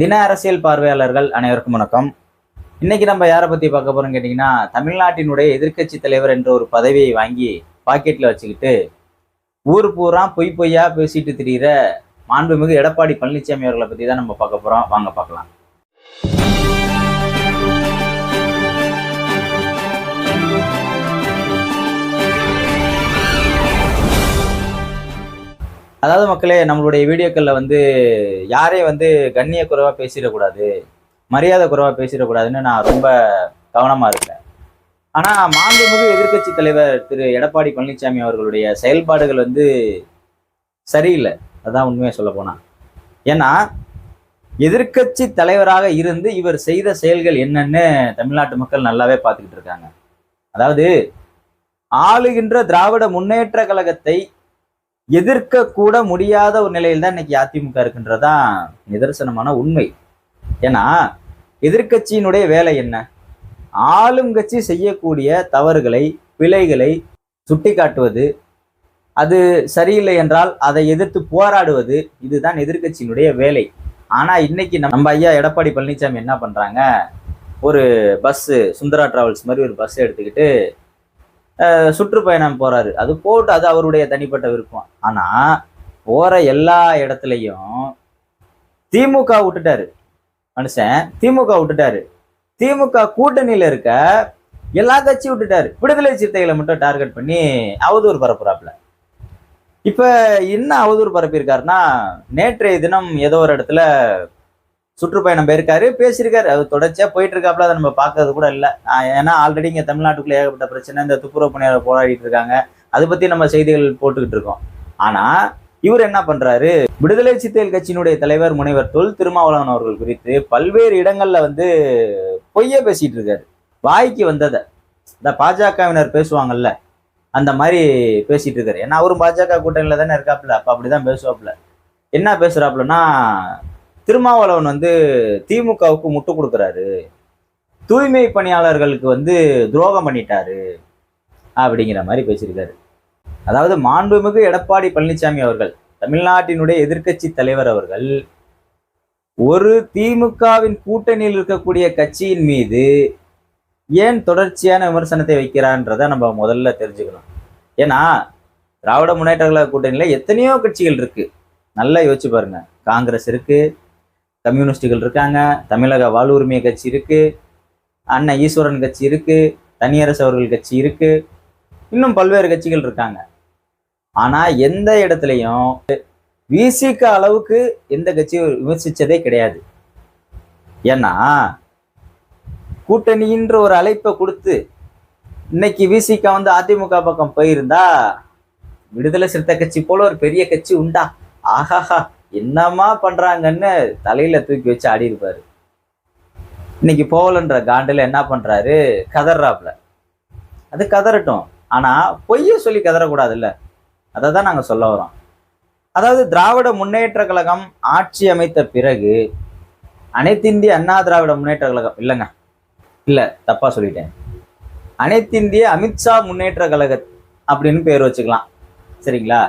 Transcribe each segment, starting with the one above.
தின அரசியல் பார்வையாளர்கள் அனைவருக்கும் வணக்கம். இன்னைக்கு நம்ம யாரை பத்தி பார்க்க போறோம் கேட்டீங்கன்னா தமிழ்நாட்டினுடைய எதிர்க்கட்சி தலைவர் என்ற ஒரு பதவியை வாங்கி பாக்கெட்ல வச்சுக்கிட்டு ஊர் பூரா பொய் பொய்யா பேசிட்டு திரிகிற மாண்புமிகு எடப்பாடி பழனிசாமி அவர்களை பத்தி தான் நம்ம பார்க்க போறோம். வாங்க பார்க்கலாம். அதாவது மக்களே நம்மளுடைய வீடியோக்களில் வந்து யாரையும் வந்து கண்ணிய குறைவாக பேசிடக்கூடாது மரியாதை குறைவாக பேசிடக்கூடாதுன்னு நான் ரொம்ப கவனமாக இருக்கேன் ஆனால் மாண்புமிகு எதிர்க்கட்சி தலைவர் திரு. எடப்பாடி பழனிசாமி அவர்களுடைய செயல்பாடுகள் வந்து சரியில்லை. அதுதான் உண்மையாக சொல்ல போனால் ஏன்னா எதிர்க்கட்சி தலைவராக இருந்து இவர் செய்த செயல்கள் என்னன்னு தமிழ்நாட்டு மக்கள் நல்லாவே பார்த்துக்கிட்டு இருக்காங்க. அதாவது ஆளுகின்ற திராவிட முன்னேற்ற கழகத்தை எதிர்க்க கூட முடியாத ஒரு நிலையில் தான் இன்னைக்கு அதிமுக இருக்குன்றதான் நிதர்சனமான உண்மை. ஏன்னா எதிர்க்கட்சியினுடைய வேலை என்ன? ஆளும் கட்சி செய்யக்கூடிய தவறுகளை பிழைகளை சுட்டி காட்டுவது அது சரியில்லை என்றால் அதை எதிர்த்து போராடுவது இதுதான் எதிர்க்கட்சியினுடைய வேலை. ஆனால் இன்னைக்கு நம்ம ஐயா எடப்பாடி பழனிசாமி என்ன பண்ணுறாங்க ஒரு பஸ்ஸு சுந்தரா டிராவல்ஸ் மாதிரி ஒரு பஸ் எடுத்துக்கிட்டு சுற்றுப்பயணம் போறாரு. அது போட்டு அது அவருடைய தனிப்பட்ட விருப்பம். ஆனா போற எல்லா இடத்துலையும் திமுக விட்டுட்டாரு. மனுஷன் திமுக விட்டுட்டாரு. திமுக கூட்டணியில இருக்க எல்லா கட்சியும் விட்டுட்டாரு. விடுதலை சிறுத்தைகளை மட்டும் டார்கெட் பண்ணி அவதூறு பரப்புறாப்புல. இப்ப என்ன அவதூறு பரப்பியிருக்காருன்னா நேற்றைய தினம் ஏதோ ஒரு இடத்துல சுற்றுப்பயணம் போயிருக்காரு பேசியிருக்காரு. அது தொடர்ச்சியாக போயிட்டு இருக்காப்புல அதை நம்ம பார்க்கறது கூட இல்லை. ஏன்னா ஆல்ரெடி இங்கே தமிழ்நாட்டுக்குள்ள ஏகப்பட்ட பிரச்சனை இந்த துப்புரவு பணியாளர் போராடிட்டு இருக்காங்க அதை பத்தி நம்ம செய்திகள் போட்டுக்கிட்டு இருக்கோம். ஆனா இவர் என்ன பண்றாரு? விடுதலை சித்தியல் கட்சியினுடைய தலைவர் முனைவர் தொல் திருமாவளவன் அவர்கள் குறித்து பல்வேறு இடங்கள்ல வந்து பொய்ய பேசிட்டு இருக்காரு வாய்க்கு வந்ததை. இந்த பாஜகவினர் பேசுவாங்கல்ல அந்த மாதிரி பேசிட்டு இருக்காரு ஏன்னா அவரும் பாஜக கூட்டணியில தானே இருக்காப்புல. அப்ப அப்படிதான் பேசுவாப்புல. என்ன பேசுறாப்புலன்னா திருமாவளவன் வந்து திமுகவுக்கு முட்டு கொடுக்குறாரு. தூய்மை பணியாளர்களுக்கு வந்து துரோகம் பண்ணிட்டாரு அப்படிங்கிற மாதிரி பேசியிருக்காரு. அதாவது மாண்புமிகு எடப்பாடி பழனிசாமி அவர்கள் தமிழ்நாட்டினுடைய எதிர்க்கட்சி தலைவர் அவர்கள் ஒரு திமுகவின் கூட்டணியில் இருக்கக்கூடிய கட்சியின் மீது ஏன் தொடர்ச்சியான விமர்சனத்தை வைக்கிறான்றதை நம்ம முதல்ல தெரிஞ்சுக்கணும். ஏன்னா திராவிட முன்னேற்ற கழக கூட்டணியில எத்தனையோ கட்சிகள் இருக்கு. நல்லா யோசிச்சு பாருங்க. காங்கிரஸ் இருக்கு கம்யூனிஸ்டுகள் இருக்காங்க தமிழக வாழ்வுரிமை கட்சி இருக்கு அண்ணன் ஈஸ்வரன் கட்சி இருக்கு தனியரசு அவர்கள் கட்சி இருக்கு இன்னும் பல்வேறு கட்சிகள் இருக்காங்க. ஆனா எந்த இடத்துலையும் விசிக அளவுக்கு எந்த கட்சியும் விமர்சிச்சதே கிடையாது. ஏன்னா கூட்டணின்ற ஒரு அழைப்பை கொடுத்து இன்னைக்கு விசிக வந்து அதிமுக பக்கம் போயிருந்தா விடுதலை சிறுத்தை கட்சி போல ஒரு பெரிய கட்சி உண்டா? ஆஹாஹா. என்னமா பண்றாங்கன்னு தலையில தூக்கி வச்சு ஆடி இருப்பாரு. இன்னைக்கு போகலன்ற காண்டுல என்ன பண்றாரு? கதறாப்புல அது கதறட்டும். ஆனா பொய்ய சொல்லி கதறக்கூடாதுல்ல. அதை தான் நாங்க சொல்ல வரோம். அதாவது திராவிட முன்னேற்ற கழகம் ஆட்சி அமைத்த பிறகு அனைத்திந்திய அண்ணா திராவிட முன்னேற்ற கழகம் இல்லைங்க. இல்ல தப்பா சொல்லிட்டேன். அனைத்திந்திய அமித்ஷா முன்னேற்ற கழக அப்படின்னு பேர் வச்சுக்கலாம். சரிங்களா?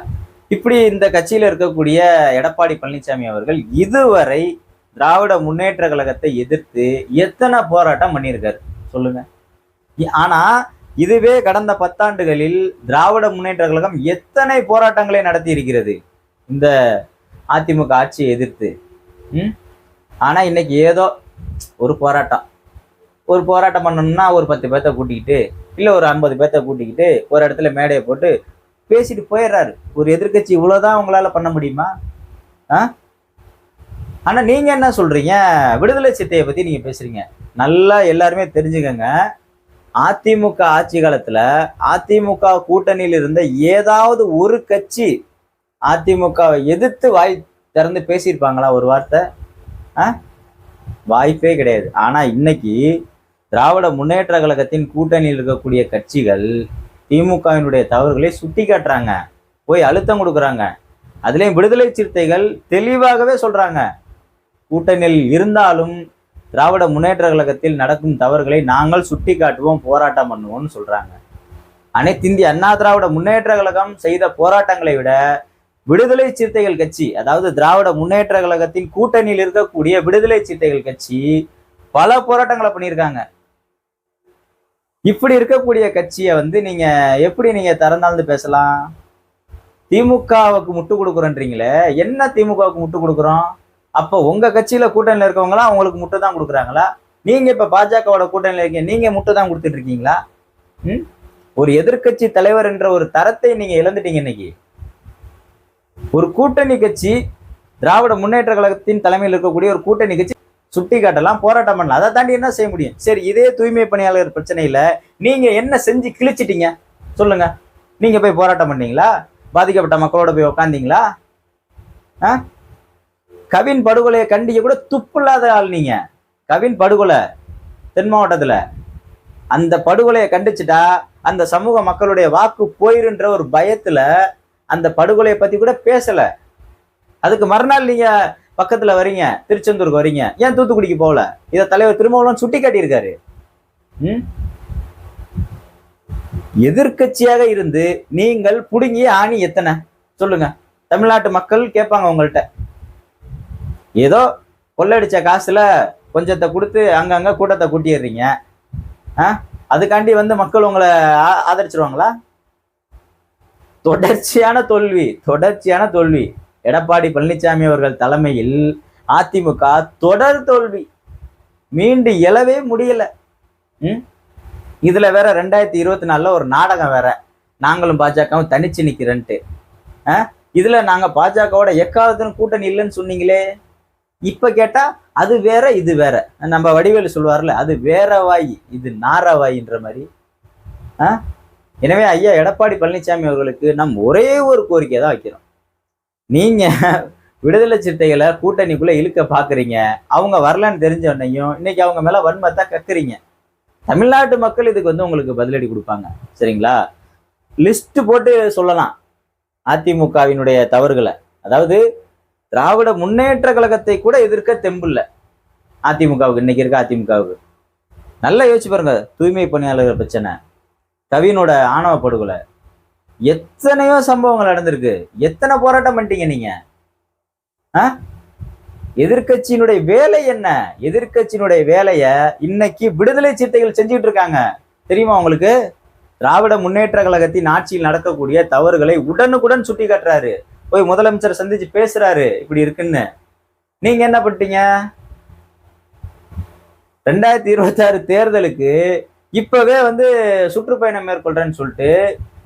இப்படி இந்த கட்சியில் இருக்கக்கூடிய எடப்பாடி பழனிசாமி அவர்கள் இதுவரை திராவிட முன்னேற்ற கழகத்தை எதிர்த்து எத்தனை போராட்டம் பண்ணியிருக்காரு? சொல்லுங்க. ஆனா இதுவே கடந்த பத்தாண்டுகளில் திராவிட முன்னேற்ற கழகம் எத்தனை போராட்டங்களை நடத்தி இருக்கிறது இந்த அதிமுக ஆட்சியை எதிர்த்து. ம்? ஆனா இன்னைக்கு ஏதோ ஒரு போராட்டம். ஒரு போராட்டம் பண்ணணும்னா ஒரு பத்து பேர்த்த கூட்டிக்கிட்டு இல்லை ஒரு ஐம்பது பேர்த்த கூட்டிக்கிட்டு ஒரு இடத்துல மேடையை போட்டு பேசிட்டு போயிடுறாரு. ஒரு எதிர்க்கட்சி இவ்வளோதான் உங்களால் பண்ண முடியுமா? ஆ? ஆனால் நீங்கள் என்ன சொல்கிறீங்க விடுதலை சித்தையை பற்றி நீங்கள் பேசுகிறீங்க நல்லா எல்லாருமே தெரிஞ்சுக்கங்க. அதிமுக ஆட்சி காலத்தில் அதிமுக கூட்டணியில் இருந்த ஏதாவது ஒரு கட்சி அதிமுகவை எதிர்த்து வாய் திறந்து பேசியிருப்பாங்களா ஒரு வார்த்தை? ஆ? வாய்ப்பே கிடையாது. ஆனால் இன்னைக்கு திராவிட முன்னேற்ற கழகத்தின் கூட்டணியில் இருக்கக்கூடிய கட்சிகள் திமுகவினுடைய தவறுகளை சுட்டி காட்டுறாங்க. போய் அழுத்தம் கொடுக்குறாங்க. அதுலேயும் விடுதலை சிறுத்தைகள் தெளிவாகவே சொல்கிறாங்க கூட்டணியில் இருந்தாலும் திராவிட முன்னேற்ற கழகத்தில் நடக்கும் தவறுகளை நாங்கள் சுட்டி காட்டுவோம் போராட்டம் பண்ணுவோம்னு சொல்கிறாங்க அனைத்து இந்திய அண்ணா திராவிட முன்னேற்ற கழகம் செய்த போராட்டங்களை விட விடுதலை சிறுத்தைகள் கட்சி அதாவது திராவிட முன்னேற்ற கழகத்தின் கூட்டணியில் இருக்கக்கூடிய விடுதலை சிறுத்தைகள் கட்சி பல போராட்டங்களை பண்ணியிருக்காங்க. இப்படி இருக்கக்கூடிய கட்சியை வந்து நீங்க எப்படி நீங்க திறந்தாழ்ந்து பேசலாம்? திமுகவுக்கு முட்டு கொடுக்குறோன்றீங்களே என்ன திமுகவுக்கு முட்டு கொடுக்குறோம்? அப்போ உங்க கட்சியில கூட்டணியில் இருக்கவங்களாம் அவங்களுக்கு முட்டு தான் கொடுக்குறாங்களா? நீங்க இப்ப பாஜகவோட கூட்டணியில் இருக்கீங்க நீங்க முட்டு தான் கொடுத்துட்டு இருக்கீங்களா? ம்? ஒரு எதிர்க்கட்சி தலைவர் என்ற ஒரு தரத்தை நீங்க இழந்துட்டீங்க இன்னைக்கு. ஒரு கூட்டணி கட்சி திராவிட முன்னேற்ற கழகத்தின் தலைமையில் இருக்கக்கூடிய ஒரு கூட்டணி கட்சி சுட்டி காட்டலாம் போராட்டம் பண்ணலாம். அதை தாண்டி என்ன செய்ய முடியும்? சரி இதே தூய்மை பணியாளர் பிரச்சனையில நீங்க என்ன செஞ்சு கிழிச்சிட்டீங்க? சொல்லுங்க. நீங்க போய் போராட்டம் பண்ணீங்களா? பாதிக்கப்பட்ட மக்களோட போய் உக்காந்தீங்களா? ஆ? கவின் படுகொலையை கண்டிக்க கூட துப்பில்லாத ஆள் நீங்க. கவின் படுகொலை தென் மாவட்டத்தில். அந்த படுகொலையை கண்டிச்சுட்டா அந்த சமூக மக்களுடைய வாக்கு போயிருன்ற ஒரு பயத்தில் அந்த படுகொலையை பற்றி கூட பேசலை. அதுக்கு மறுநாள் நீங்கள் பக்கத்துல வரீங்க திருச்செந்தூருக்கு வரீங்க ஏன் தூத்துக்குடிக்கு போகல? இதை தலைவர் திருமாவளவன் சுட்டி காட்டியிருக்காரு ம்? எதிர்க்கட்சியாக இருந்து நீங்கள் புடுங்கிய ஆணி எத்தனை? சொல்லுங்க. தமிழ்நாட்டு மக்கள் கேட்பாங்க உங்கள்கிட்ட. ஏதோ கொள்ளடிச்ச காசுல கொஞ்சத்தை கொடுத்து அங்கங்க கூட்டத்தை கூட்டிடுறீங்க. ஆ? அதுக்காண்டி வந்து மக்கள் உங்களை ஆ- ஆதரிச்சிருவாங்களா? தொடர்ச்சியான தோல்வி தொடர்ச்சியான தோல்வி. எடப்பாடி பழனிசாமி அவர்கள் தலைமையில் அதிமுக தொடர் தோல்வி. மீண்டு எழவே முடியல. ம்? இதில் வேற ரெண்டாயிரத்தி இருபத்தி நாலில் ஒரு நாடகம் வேற. நாங்களும் பாஜகவும் தனிச்சு நிற்கிறேன்ட்டு ஆ? இதில் நாங்கள் பாஜகவோட எக்காலத்தின் கூட்டணி இல்லைன்னு சொன்னீங்களே. இப்போ கேட்டால் அது வேற இது வேற. நம்ம வடிவேலு சொல்லுவார்ல அது வேற வாய் இது நாரவாயின்ற மாதிரி. ஆ? எனவே ஐயா எடப்பாடி பழனிசாமி அவர்களுக்கு நம் ஒரே ஒரு கோரிக்கை தான் வைக்கிறோம். நீங்கள் விடுதலை சிறுத்தைகளை கூட்டணிக்குள்ளே இழுக்க பார்க்குறீங்க அவங்க வரலன்னு தெரிஞ்ச உடனேயும் இன்னைக்கு அவங்க மேலே வன்மத்தை கக்குறீங்க தமிழ்நாட்டு மக்கள் இதுக்கு வந்து உங்களுக்கு பதிலடி கொடுப்பாங்க. சரிங்களா? லிஸ்ட் போட்டு சொல்லலாம். அதிமுகவினுடைய தவறுகளை. அதாவது திராவிட முன்னேற்ற கழகத்தை கூட எதிர்க்க தெம்பில்ல. அதிமுகவுக்கு. இன்னைக்கு இருக்க அதிமுகவுக்கு. நல்லா யோசிச்சு பாருங்க. தூய்மை பணியாளர்கள் பிரச்சனை. கவினோட ஆணவ படுகொலை. எத்தனையோ சம்பவங்கள் நடந்திருக்கு. எத்தனை போராட்டம் பண்ணிட்டீங்க நீங்க? எதிர்கட்சியினுடைய வேலை என்ன? எதிர்கட்சியினுடைய வேலைய இன்னைக்கு விடுதலை சிறுத்தைகள் செஞ்சுட்டு இருக்காங்க. தெரியுமா உங்களுக்கு? திராவிட முன்னேற்ற கழகத்தின் ஆட்சியில் நடக்கக்கூடிய தவறுகளை உடனுக்குடன் சுட்டி காட்டுறாரு போய் முதலமைச்சர் சந்திச்சு பேசுறாரு. இப்படி இருக்குன்னு. நீங்க என்ன பண்ணிட்டீங்க? ரெண்டாயிரத்தி இருபத்தி ஆறு தேர்தலுக்கு இப்பவே வந்து சுற்றுப்பயணம் மேற்கொள்றேன்னு சொல்லிட்டு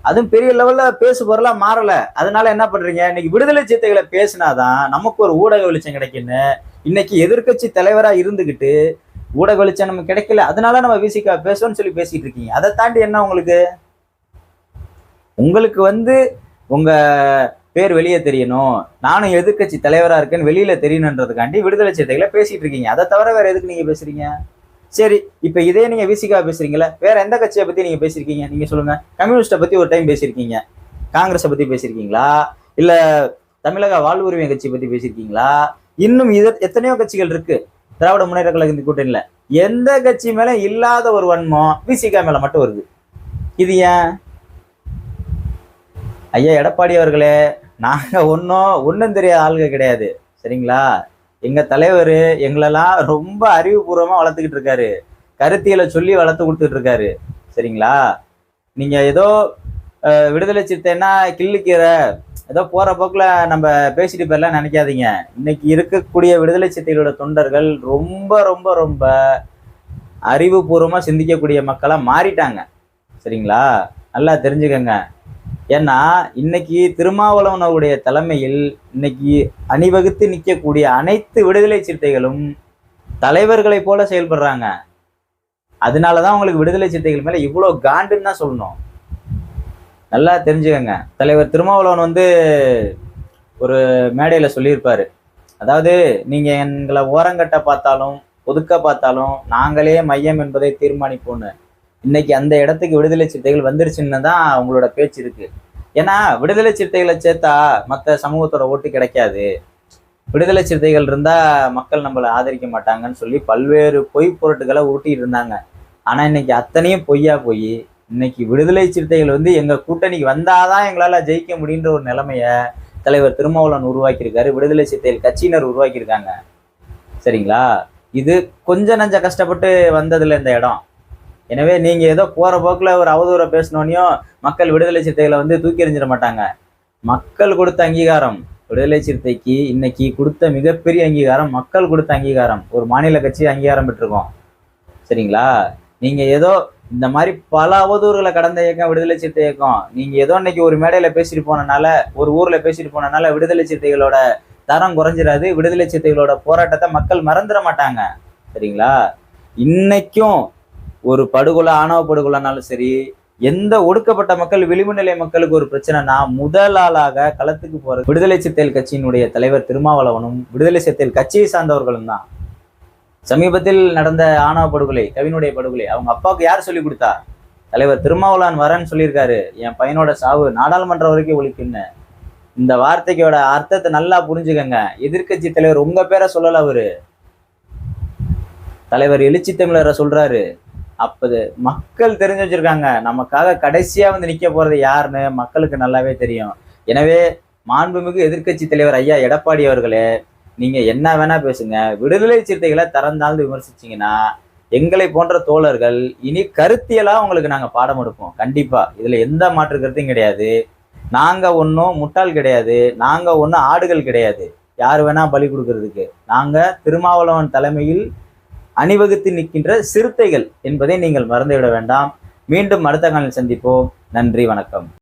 அதுவும் பெரிய லெவலில் பேசு பொருளாக மாறலை. அதனால என்ன பண்ணுறீங்க இன்னைக்கு விடுதலை சிறுத்தைகளை பேசினாதான் நமக்கு ஒரு ஊடக வெளிச்சம் கிடைக்குன்னு இன்னைக்கு எதிர்க்கட்சி தலைவராக இருந்துக்கிட்டு ஊடக வெளிச்சம் நமக்கு கிடைக்கல. அதனால நம்ம விசிகா பேசுவோம்னு சொல்லி பேசிகிட்டு இருக்கீங்க. அதை தாண்டி என்ன உங்களுக்கு? உங்களுக்கு வந்து உங்கள் பேர் வெளியே தெரியணும். நானும் எதிர்க்கட்சி தலைவராக இருக்கேன்னு வெளியில் தெரியணுன்றதுக்காண்டி விடுதலை சிறுத்தைகளை பேசிகிட்டு இருக்கீங்க. அதை தவிர வேறு எதுக்கு நீங்கள் பேசுகிறீங்க சரி இப்ப இதே நீங்க விசிகா பேசுறீங்களா வேற எந்த கட்சியை பத்தி நீங்க பேசியிருக்கீங்க? நீங்க சொல்லுங்க. கம்யூனிஸ்ட்டை பத்தி ஒரு டைம் பேசியிருக்கீங்க. காங்கிரஸை பத்தி பேசியிருக்கீங்களா? இல்ல தமிழக வாழ்வுரிமை கட்சி பத்தி பேசியிருக்கீங்களா? இன்னும் இது எத்தனையோ கட்சிகள் இருக்கு. திராவிட முன்னேற்ற கழகத்தின் கூட்டணியில. எந்த கட்சி மேல இல்லாத ஒரு வன்மம் விசிகா மேல மட்டும் வருது. இது ஏன்? ஐயா எடப்பாடி அவர்களே நாங்க ஒன்றும் ஒன்றும் தெரியாத ஆளுங்க கிடையாது. சரிங்களா? எங்க தலைவர் எங்களெல்லாம் ரொம்ப அறிவுபூர்வமா வளர்த்துக்கிட்டு இருக்காரு. கருத்தியலை சொல்லி வளர்த்து கொடுத்துட்டு இருக்காரு. சரிங்களா? நீங்க ஏதோ விடுதலை சிறுத்தைன்னா கிள்ளுக்கீரை ஏதோ போற போக்குல நம்ம பேசிட்டு போயிடலாம் நினைக்காதீங்க. இன்னைக்கு இருக்கக்கூடிய விடுதலை சிறுத்தைகளோட தொண்டர்கள் ரொம்ப ரொம்ப ரொம்ப அறிவுபூர்வமாக சிந்திக்கக்கூடிய மக்களாக மாறிட்டாங்க. சரிங்களா? நல்லா தெரிஞ்சுக்கங்க. ஏன்னா இன்னைக்கு திருமாவளவன் அவருடைய தலைமையில் இன்னைக்கு அணிவகுத்து நிற்கக்கூடிய அனைத்து விடுதலை சிறுத்தைகளும் தலைவர்களைப் போல செயல்படுறாங்க. அதனால தான் உங்களுக்கு விடுதலை சிறுத்தைகள் மேலே இவ்வளோ காண்டுன்னு தான் சொல்லணும். நல்லா தெரிஞ்சுக்கங்க. தலைவர் திருமாவளவன் வந்து ஒரு மேடையில் சொல்லியிருப்பார். அதாவது நீங்கள் எங்களை ஓரங்கட்ட பார்த்தாலும் ஒதுக்க பார்த்தாலும் நாங்களே மையம் என்பதை தீர்மானிப்போன்னு இன்னைக்கு அந்த இடத்துக்கு விடுதலை சிறுத்தைகள் வந்துருச்சுன்னு தான் அவங்களோட பேச்சு இருக்கு. ஏன்னா விடுதலை சிறுத்தைகளை சேர்த்தா மற்ற சமூகத்தோட ஓட்டு கிடைக்காது. விடுதலை சிறுத்தைகள் இருந்தா மக்கள் நம்மளை ஆதரிக்க மாட்டாங்கன்னு சொல்லி பல்வேறு பொய் பொருட்களை ஊட்டிட்டு இருந்தாங்க. ஆனா இன்னைக்கு அத்தனையும் பொய்யா போய் இன்னைக்கு விடுதலை சிறுத்தைகள் வந்து எங்க கூட்டணிக்கு வந்தாதான் எங்களால ஜெயிக்க முடியுன்ற ஒரு நிலைமைய தலைவர் திருமாவளவன் உருவாக்கியிருக்காரு. விடுதலை சிறுத்தைகள் கட்சியினர் உருவாக்கியிருக்காங்க. சரிங்களா? இது கொஞ்ச நஞ்ச கஷ்டப்பட்டு வந்ததுல இந்த இடம். எனவே நீங்க ஏதோ போற போக்குல ஒரு அவதூறை பேசினோனையும் மக்கள் விடுதலை சிறுத்தைகளை வந்து தூக்கி எறிஞ்சிட மாட்டாங்க. மக்கள் கொடுத்த அங்கீகாரம் விடுதலை சிறுத்தைக்கு இன்னைக்கு கொடுத்த மிகப்பெரிய அங்கீகாரம் மக்கள் கொடுத்த அங்கீகாரம். ஒரு மாநில கட்சி அங்கீகாரம் பெற்றிருக்கோம். சரிங்களா? நீங்க ஏதோ இந்த மாதிரி பல அவதூறுகளை கடந்த இயக்கம் விடுதலை சிறுத்தை இயக்கம். நீங்க ஏதோ இன்னைக்கு ஒரு மேடையில பேசிட்டு போனனால ஒரு ஊர்ல பேசிட்டு போனனால விடுதலை சிறுத்தைகளோட தரம் குறைஞ்சிடாது விடுதலை சிறுத்தைகளோட போராட்டத்தை மக்கள் மறந்துட மாட்டாங்க. சரிங்களா? இன்னைக்கும் ஒரு படுகொலை ஆணவ படுகொலைனாலும் சரி எந்த ஒடுக்கப்பட்ட மக்கள் விளிம்பு நிலை மக்களுக்கு ஒரு பிரச்சனைனா முதல் ஆளாக களத்துக்கு போற விடுதலை சிறுத்தைகள் கட்சியினுடைய தலைவர் திருமாவளவனும் விடுதலை சிறுத்தைகள் கட்சியை சார்ந்தவர்களும் தான். சமீபத்தில் நடந்த ஆணவ படுகொலை கவினுடைய படுகொலை அவங்க அப்பாவுக்கு யார் சொல்லி கொடுத்தா? தலைவர் திருமாவளவன் வரேன்னு சொல்லியிருக்காரு. என் பையனோட சாவு நாடாளுமன்றம் வரைக்கும் ஒழிக்குன்னு இந்த வார்த்தைக்கோட அர்த்தத்தை நல்லா புரிஞ்சுக்கங்க. எதிர்க்கட்சி தலைவர் உங்க பேரை சொல்லல அவரு. தலைவர் எழுச்சி தமிழரை சொல்றாரு. அப்போது மக்கள் தெரிஞ்சு வச்சுருக்காங்க. நமக்காக கடைசியாக வந்து நிற்க போகிறது யாருன்னு மக்களுக்கு நல்லாவே தெரியும். எனவே மாண்புமிகு எதிர்க்கட்சி தலைவர் ஐயா எடப்பாடி அவர்களே நீங்கள் என்ன வேணால் பேசுங்க. விடுதலை சிறுத்தைகளை தரந்தாழ்ந்து விமர்சிச்சிங்கன்னா எங்களை போன்ற தோழர்கள் இனி கருத்தியலாக உங்களுக்கு நாங்கள் பாடம் எடுப்போம். கண்டிப்பாக இதில் எந்த மாற்று கருத்தையும் கிடையாது. நாங்கள் ஒன்றும் முட்டாள் கிடையாது. நாங்கள் ஒன்றும் ஆடுகள் கிடையாது. யார் வேணால் பலி கொடுக்கறதுக்கு. நாங்கள் திருமாவளவன் தலைமையில் அணிவகுத்து நிற்கின்ற சிறுத்தைகள் என்பதை நீங்கள் மறந்துவிட வேண்டாம். மீண்டும் அடுத்த காலில் சந்திப்போம். நன்றி வணக்கம்.